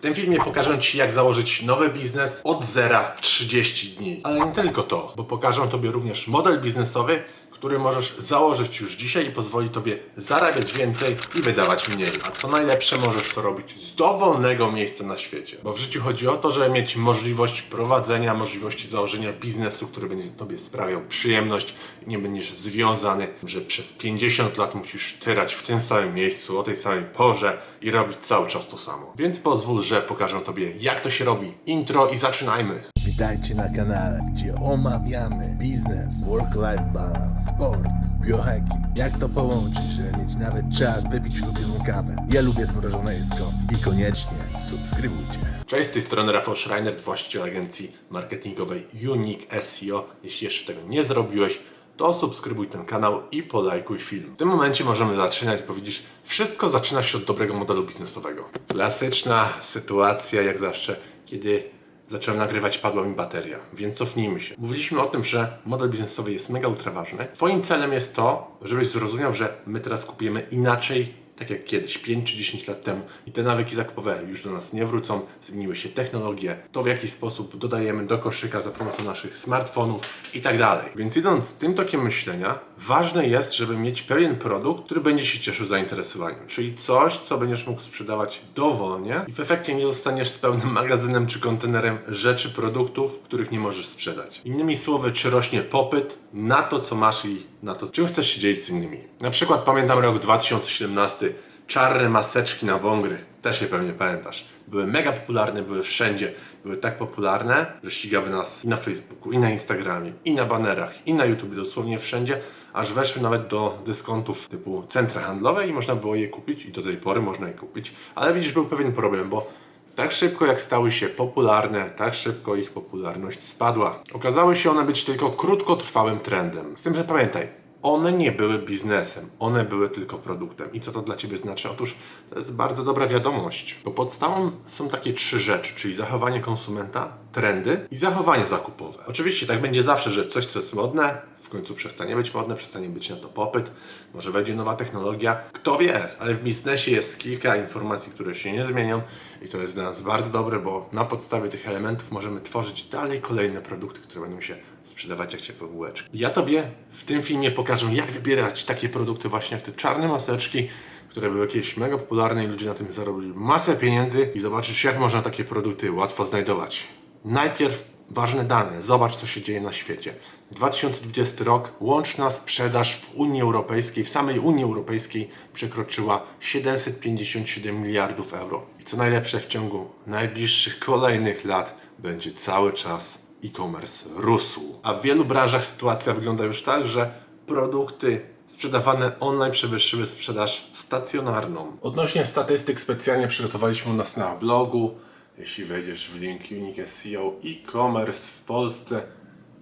W tym filmie pokażę Ci, jak założyć nowy biznes od zera w 30 dni. Ale nie tylko to, bo pokażę Tobie również model biznesowy, który możesz założyć już dzisiaj i pozwoli Tobie zarabiać więcej i wydawać mniej. A co najlepsze, możesz to robić z dowolnego miejsca na świecie. Bo w życiu chodzi o to, żeby mieć możliwość prowadzenia, możliwości założenia biznesu, który będzie Tobie sprawiał przyjemność i nie będziesz związany, że przez 50 lat musisz tyrać w tym samym miejscu, o tej samej porze i robić cały czas to samo. Więc pozwól, że pokażę Tobie, jak to się robi. Intro i zaczynajmy. Witajcie na kanale, gdzie omawiamy biznes, work-life balance, sport, biohacking. Jak to połączyć, żeby mieć nawet czas wypić ulubioną kawę. Ja lubię zmrożone jedzko i koniecznie subskrybujcie. Cześć, z tej strony Rafał Schreiner, właściciel agencji marketingowej Unique SEO. Jeśli jeszcze tego nie zrobiłeś, to subskrybuj ten kanał i polajkuj film. W tym momencie możemy zaczynać, bo widzisz, wszystko zaczyna się od dobrego modelu biznesowego. Klasyczna sytuacja, jak zawsze, kiedy zacząłem nagrywać, padła mi bateria, więc cofnijmy się. Mówiliśmy o tym, że model biznesowy jest mega ultra ważny. Twoim celem jest to, żebyś zrozumiał, że my teraz kupujemy inaczej tak jak kiedyś, 5 czy 10 lat temu i te nawyki zakupowe już do nas nie wrócą, zmieniły się technologie, to w jaki sposób dodajemy do koszyka za pomocą naszych smartfonów i tak dalej. Więc idąc tym tokiem myślenia, ważne jest, żeby mieć pewien produkt, który będzie się cieszył zainteresowaniem, czyli coś, co będziesz mógł sprzedawać dowolnie i w efekcie nie zostaniesz z pełnym magazynem czy kontenerem rzeczy, produktów, których nie możesz sprzedać. Innymi słowy, czy rośnie popyt na to, co masz i na to, czym chcesz się dzielić z innymi. Na przykład pamiętam rok 2017, czarne maseczki na Wągry, też je pewnie pamiętasz. Były mega popularne, były wszędzie. Były tak popularne, że ścigały nas i na Facebooku, i na Instagramie, i na banerach, i na YouTube, dosłownie wszędzie, aż weszły nawet do dyskontów typu centra handlowe i można było je kupić i do tej pory można je kupić. Ale widzisz, był pewien problem, bo tak szybko jak stały się popularne, tak szybko ich popularność spadła. Okazały się one być tylko krótkotrwałym trendem. Z tym, że pamiętaj, one nie były biznesem, one były tylko produktem. I co to dla Ciebie znaczy? Otóż to jest bardzo dobra wiadomość, bo podstawą są takie trzy rzeczy, czyli zachowanie konsumenta, trendy i zachowanie zakupowe. Oczywiście tak będzie zawsze, że coś, co jest modne, w końcu przestanie być modne, przestanie być na to popyt, może wejdzie nowa technologia, kto wie, ale w biznesie jest kilka informacji, które się nie zmienią i to jest dla nas bardzo dobre, bo na podstawie tych elementów możemy tworzyć dalej kolejne produkty, które będą się sprzedawać jak ciepłe bułeczki. Ja Tobie w tym filmie pokażę, jak wybierać takie produkty właśnie jak te czarne maseczki, które były jakieś mega popularne i ludzie na tym zarobili masę pieniędzy i zobaczysz, jak można takie produkty łatwo znajdować. Najpierw ważne dane. Zobacz, co się dzieje na świecie. 2020 rok, łączna sprzedaż w Unii Europejskiej, w samej Unii Europejskiej przekroczyła 757 miliardów euro. I co najlepsze, w ciągu najbliższych kolejnych lat będzie cały czas e-commerce rósł. A w wielu branżach sytuacja wygląda już tak, że produkty sprzedawane online przewyższyły sprzedaż stacjonarną. Odnośnie statystyk specjalnie przygotowaliśmy u nas na blogu. Jeśli wejdziesz w link Unique SEO e-commerce w Polsce,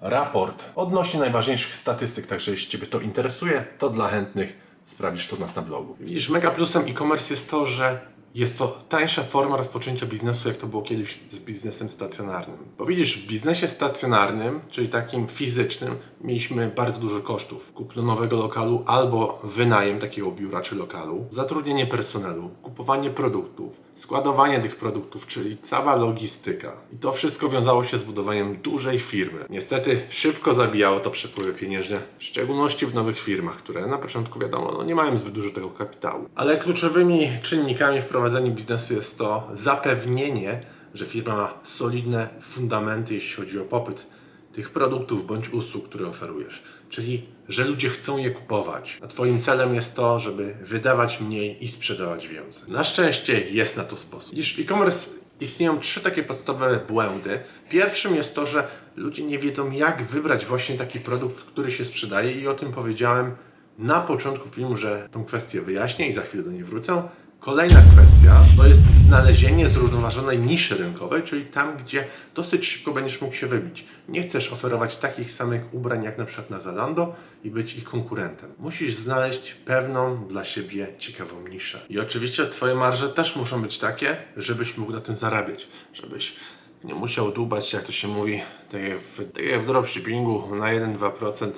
raport odnośnie najważniejszych statystyk, także jeśli Ciebie to interesuje, to dla chętnych sprawdzisz to u nas na blogu. Widzisz, mega plusem e-commerce jest to, że jest to tańsza forma rozpoczęcia biznesu, jak to było kiedyś z biznesem stacjonarnym. Bo widzisz, w biznesie stacjonarnym, czyli takim fizycznym, mieliśmy bardzo dużo kosztów. Kupno nowego lokalu albo wynajem takiego biura czy lokalu, zatrudnienie personelu, kupowanie produktów, składowanie tych produktów, czyli cała logistyka. I to wszystko wiązało się z budowaniem dużej firmy. Niestety szybko zabijało to przepływy pieniężne, w szczególności w nowych firmach, które na początku wiadomo, no nie mają zbyt dużo tego kapitału. Ale kluczowymi czynnikami w prowadzeniu biznesu jest to zapewnienie, że firma ma solidne fundamenty, jeśli chodzi o popyt tych produktów bądź usług, które oferujesz. Czyli, że ludzie chcą je kupować. A Twoim celem jest to, żeby wydawać mniej i sprzedawać więcej. Na szczęście jest na to sposób. Widzisz, w e-commerce istnieją trzy takie podstawowe błędy. Pierwszym jest to, że ludzie nie wiedzą, jak wybrać właśnie taki produkt, który się sprzedaje, i o tym powiedziałem na początku filmu, że tą kwestię wyjaśnię i za chwilę do niej wrócę. Kolejna kwestia to jest znalezienie zrównoważonej niszy rynkowej, czyli tam, gdzie dosyć szybko będziesz mógł się wybić. Nie chcesz oferować takich samych ubrań jak na przykład na Zalando i być ich konkurentem. Musisz znaleźć pewną dla siebie ciekawą niszę. I oczywiście Twoje marże też muszą być takie, żebyś mógł na tym zarabiać, żebyś nie musiał dłubać, jak to się mówi, tak jak w, tak jak w dropshippingu na 1-2%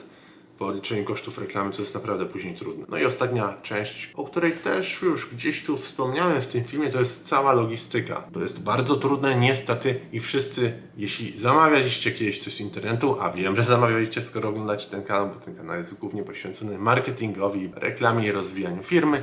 po odliczeniu kosztów reklamy, co jest naprawdę później trudne. No i ostatnia część, o której też już gdzieś tu wspomniałem w tym filmie, to jest cała logistyka. To jest bardzo trudne, niestety, i wszyscy, jeśli zamawialiście kiedyś coś z internetu, a wiem, że zamawialiście, skoro oglądacie ten kanał, bo ten kanał jest głównie poświęcony marketingowi, reklamie i rozwijaniu firmy,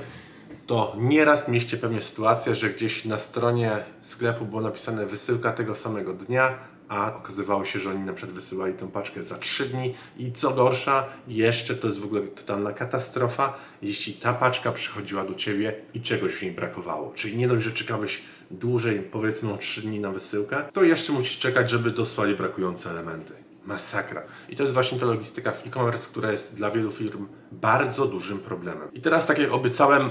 to nieraz mieliście pewnie sytuację, że gdzieś na stronie sklepu było napisane wysyłka tego samego dnia, a okazywało się, że oni na przykład wysyłali tą paczkę za 3 dni i co gorsza, jeszcze to jest w ogóle totalna katastrofa, jeśli ta paczka przychodziła do Ciebie i czegoś w niej brakowało. Czyli nie dość, że czekałeś dłużej, powiedzmy o 3 dni na wysyłkę, to jeszcze musisz czekać, żeby dosłali brakujące elementy. Masakra. I to jest właśnie ta logistyka w e-commerce, która jest dla wielu firm bardzo dużym problemem. I teraz, tak jak obiecałem,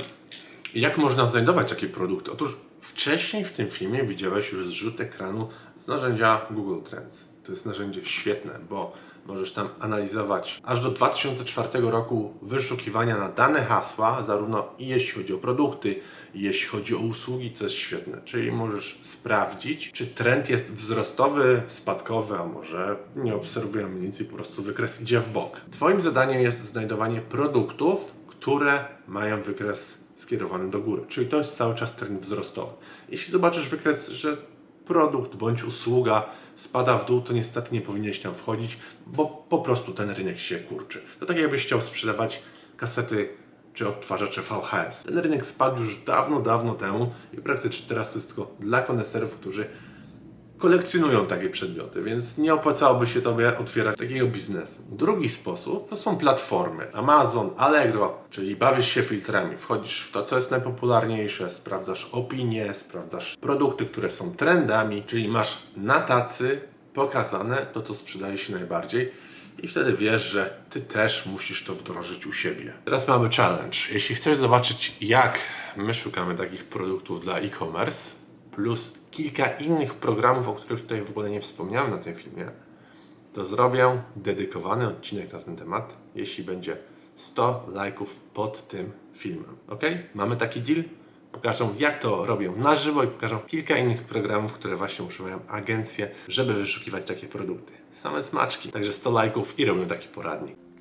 jak można znajdować takie produkty? Otóż wcześniej w tym filmie widziałeś już zrzut ekranu z narzędzia Google Trends. To jest narzędzie świetne, bo możesz tam analizować aż do 2004 roku wyszukiwania na dane hasła, zarówno jeśli chodzi o produkty, jeśli chodzi o usługi, co jest świetne. Czyli możesz sprawdzić, czy trend jest wzrostowy, spadkowy, a może nie obserwujemy nic i po prostu wykres idzie w bok. Twoim zadaniem jest znajdowanie produktów, które mają wykres skierowany do góry. Czyli to jest cały czas trend wzrostowy. Jeśli zobaczysz wykres, że produkt bądź usługa spada w dół, to niestety nie powinieneś tam wchodzić, bo po prostu ten rynek się kurczy. To tak jakbyś chciał sprzedawać kasety czy odtwarzacze VHS. Ten rynek spadł już dawno, dawno temu i praktycznie teraz to jest tylko dla koneserów, którzy kolekcjonują takie przedmioty, więc nie opłacałoby się Tobie otwierać takiego biznesu. Drugi sposób to są platformy. Amazon, Allegro, czyli bawisz się filtrami, wchodzisz w to, co jest najpopularniejsze, sprawdzasz opinie, sprawdzasz produkty, które są trendami, czyli masz na tacy pokazane to, co sprzedaje się najbardziej i wtedy wiesz, że Ty też musisz to wdrożyć u siebie. Teraz mamy challenge. Jeśli chcesz zobaczyć, jak my szukamy takich produktów dla e-commerce, plus kilka innych programów, o których tutaj w ogóle nie wspomniałem na tym filmie, to zrobię dedykowany odcinek na ten temat, jeśli będzie 100 lajków pod tym filmem. Ok? Mamy taki deal? Pokażę, jak to robią na żywo i pokażę kilka innych programów, które właśnie używają agencje, żeby wyszukiwać takie produkty. Same smaczki. Także 100 lajków i robią taki poradnik.